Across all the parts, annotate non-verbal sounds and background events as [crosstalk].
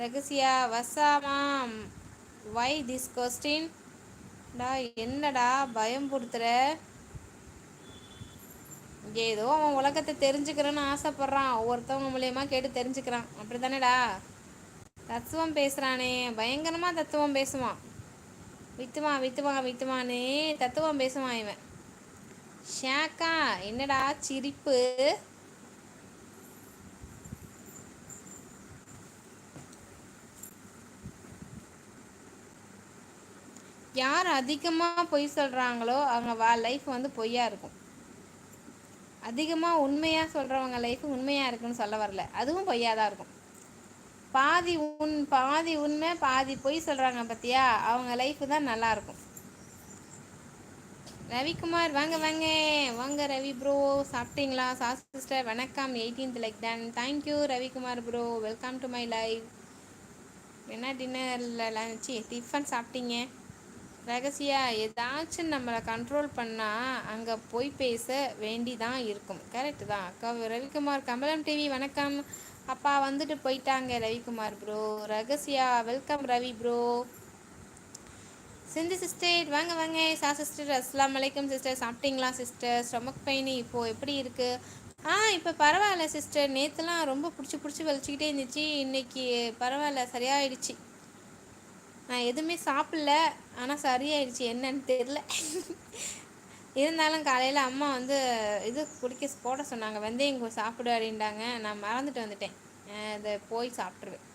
ரகசியா வசாமாம் why this question டா என்னடா பயம் கொடுத்துற ஏதோ அவன் உலகத்தை தெரிஞ்சுக்கிறேன்னு ஆசைப்பட்றான். ஒவ்வொருத்தவங்க மூலியமாக கேட்டு தெரிஞ்சுக்கிறான். அப்படி தானேடா தத்துவம் பேசுகிறானே பயங்கரமாக தத்துவம் பேசுவான். வித்துவான் வித்துவான் வித்துவானே தத்துவம் பேசுவான் இவன். ஷாக்கா என்னடா சிரிப்பு? யார் அதிகமாக பொய் சொல்கிறாங்களோ அவங்க வா லைஃப் வந்து பொய்யா இருக்கும். அதிகமாக உண்மையாக சொல்கிறவங்க லைஃப் உண்மையாக இருக்குன்னு சொல்ல வரல. அதுவும் பொய்யா தான் இருக்கும். பாதி உண் பாதி உண்மை பாதி பொய் சொல்கிறாங்க பார்த்தியா அவங்க லைஃப் தான் நல்லாயிருக்கும் ரவிக்குமார் வாங்க வாங்க. வாங்க ரவி ப்ரோ சாப்பிட்டீங்களா? சாஸ் சிஸ்டர் வணக்கம். Eighteenth like done thank you Ravikumar bro welcome to my life என்ன டின்னரில் லஞ்சி டிஃபன் சாப்பிட்டீங்க? ரகசியா ஏதாச்சும் நம்மளை கண்ட்ரோல் பண்ணால் அங்கே போய் பேச வேண்டி தான் இருக்கும். கரெக்டு தான். அக்கா ரவிக்குமார் கமலம் டிவி வணக்கம். அப்பா வந்துட்டு போயிட்டாங்க Ravikumar bro Rahasya welcome Ravi bro Sindhu sister வாங்க வாங்க. சா சிஸ்டர் அஸ்லாம் வலைக்கம் சிஸ்டர் சாப்பிட்டீங்களா சிஸ்டர் ஸ்டொமக் பெயின் இப்போது எப்படி இருக்குது ஆ இப்போ பரவாயில்ல சிஸ்டர் நேற்றுலாம் ரொம்ப பிடிச்சி பிடிச்சி வலிச்சிக்கிட்டே இருந்துச்சு. இன்றைக்கி பரவாயில்ல சரியாயிடுச்சு. நான் எதுவுமே சாப்பிடல. ஆனால் சரியாயிடுச்சு. என்னன்னு தெரில இருந்தாலும் காலையில் அம்மா வந்து இது குடிக்க போட சொன்னாங்க. வெந்தயம் சாப்பிடு அப்படின்றாங்க நான் மறந்துட்டு வந்துட்டேன். இதை போய் சாப்பிட்ருவேன்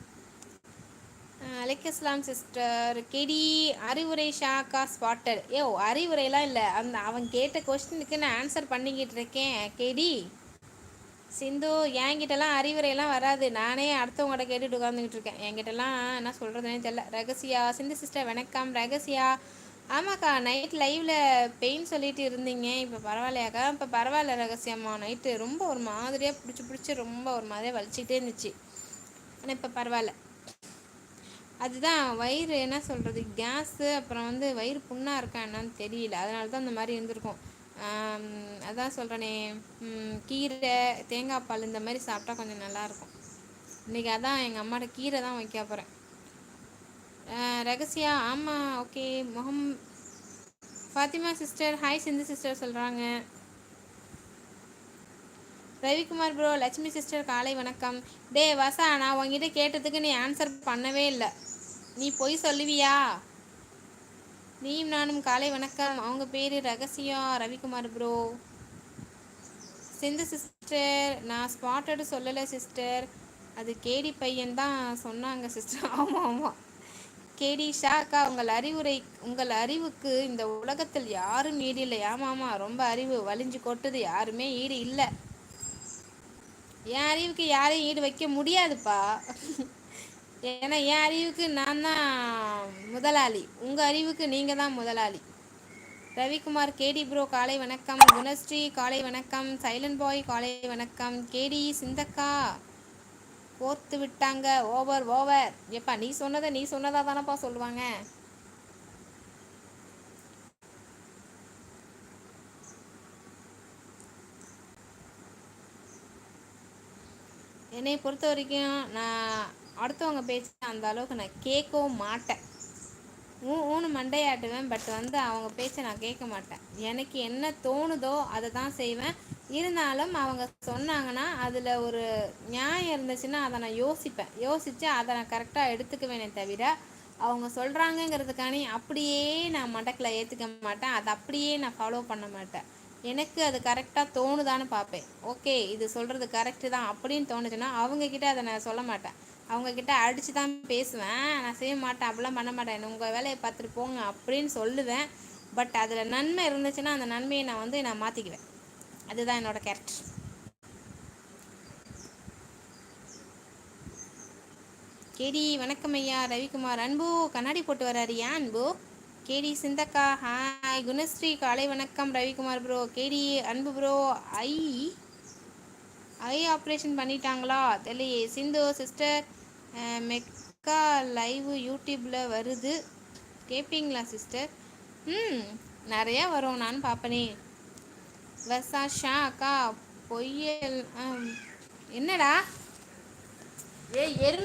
அலைக்கஸ்லாம் சிஸ்டர் கெடி அறிவுரை ஷாக்கா ஸ்பாட்டர். ஏ அறிவுரைலாம் இல்லை. அந்த அவன் கேட்ட கொஸ்டினுக்கு நான் ஆன்சர் பண்ணிக்கிட்டு இருக்கேன். கெடி சிந்து என்கிட்டலாம் அறிவுரையெல்லாம் வராது. நானே அடுத்தவங்கள்ட்ட கேட்டுட்டு உட்காந்துக்கிட்டு இருக்கேன் என்கிட்டலாம் என்ன சொல்கிறதுனே தெரியல. ரகசியா சிந்து சிஸ்டர் வணக்கம். ரகசியா ஆமாக்கா நைட் லைவில் பெயின் சொல்லிட்டு இருந்தீங்க. இப்போ பரவாயில்லையாக்கா? இப்போ பரவாயில்ல ரகசியம்மா. நைட்டு ரொம்ப ஒரு மாதிரியாக பிடிச்சி பிடிச்சி ரொம்ப ஒரு மாதிரியாக வலிச்சிட்டே இருந்துச்சு. ஆனால் இப்போ பரவாயில்ல. அதுதான் வயிறு என்ன சொல்கிறது கேஸு அப்புறம் வந்து வயிறு புண்ணாக இருக்கா என்னன்னு தெரியல. அதனால தான் அந்த மாதிரி இருந்திருக்கும். அதான் சொல்கிறேனே கீரை தேங்காய் பால் இந்த மாதிரி சாப்பிட்டா கொஞ்சம் நல்லாயிருக்கும். இன்றைக்கி அதான் எங்கள் அம்மாட்ட கீரை தான் வைக்க போகிறேன் ரகசியா ஆமாம் ஓகே. முகம் Fathima sister hi Sindhu sister சொல்கிறாங்க ரவிக்குமார் ப்ரோ லட்சுமி சிஸ்டர் காலை வணக்கம். டே வசா நான் உங்ககிட்ட கேட்டதுக்கு நீ ஆன்சர் பண்ணவே இல்லை. நீ பொய் சொல்லுவியா? நீயும் நானும் காலை வணக்கம். அவங்க பேர் ரகசியம் ரவிக்குமார் ப்ரோ செந்து சிஸ்டர் நான் ஸ்பாட்டடு சொல்லலை சிஸ்டர் அது கேடி பையன் தான் சொன்னாங்க சிஸ்டர் ஆமாம் ஆமாம் கேடி ஷாக்கா உங்கள் அறிவுரை உங்கள் அறிவுக்கு இந்த உலகத்தில் யாரும் ஈடு இல்லை. ஆமாம்மா ரொம்ப அறிவு வலிஞ்சு கொட்டுது. யாருமே ஈடு இல்லை. என் அறிவுக்கு யாரையும் ஈடு வைக்க முடியாதுப்பா. [laughs] ஏன்னா என் அறிவுக்கு நான் தான் முதலாளி. உங்கள் அறிவுக்கு நீங்கள் தான் முதலாளி. ரவிக்குமார் கேடி ப்ரோ காலை வணக்கம். குணஸ்ரீ காலை வணக்கம். சைலண்ட் பாய் காலை வணக்கம். கேடி சிந்தக்கா கோர்த்து விட்டாங்க. Over over. எப்பா நீ சொன்னதை நீ சொன்னதா தானப்பா சொல்லுவாங்க? என்னை பொறுத்த வரைக்கும் நான் அடுத்தவங்க பேச்சு அந்த அளவுக்கு நான் கேட்கவும் மாட்டேன். ஊ ஊனு மண்டையாட்டுவேன் பட் வந்து அவங்க பேச்சை நான் கேட்க மாட்டேன். எனக்கு என்ன தோணுதோ அதை தான் செய்வேன். இருந்தாலும் அவங்க சொன்னாங்கன்னா அதில் ஒரு நியாயம் இருந்துச்சுன்னா அதை நான் யோசிப்பேன். யோசித்து அதை நான் கரெக்டாக எடுத்துக்குவேனே தவிர அவங்க சொல்கிறாங்கங்கிறதுக்கானே அப்படியே நான் மடக்கில் ஏற்றுக்க மாட்டேன். அதை அப்படியே நான் ஃபாலோ பண்ண மாட்டேன். எனக்கு அது கரெக்டாக தோணுதான்னு பார்ப்பேன். ஓகே இது சொல்கிறது கரெக்டு தான் அப்படின்னு தோணுச்சுன்னா அவங்கக்கிட்ட அதை நான் சொல்ல மாட்டேன். அவங்கக்கிட்ட அடித்து தான் பேசுவேன். நான் செய்ய மாட்டேன் அப்படிலாம் பண்ண மாட்டேன். உங்கள் வேலையை பார்த்துட்டு போங்க அப்படின்னு சொல்லுவேன். பட் அதில் நன்மை இருந்துச்சுன்னா அந்த நன்மையை நான் வந்து நான் மாற்றிக்குவேன் அதுதான் என்னோடய கேரக்டர் கேடி வணக்கம் ஐயா. ரவிக்குமார் அன்பு. கண்ணாடி போட்டு வர்றாரு. ஏன் அன்பு? கேடி சிந்தக்கா ஹாய் குணஸ்ரீ காலை வணக்கம். ரவிக்குமார் ப்ரோ கேடி அன்பு ப்ரோ ஐ ஐ ஆப்ரேஷன் பண்ணிட்டாங்களா? தெரியலையே. சிந்து சிஸ்டர் மெக்கா லைவ் யூடியூப்பில் வருது. கேட்பீங்களா சிஸ்டர் ம் நிறையா வரும். நான் பார்ப்பனே. வசா ஷா அக்கா பொய்யல் என்னடா? ஏ எரு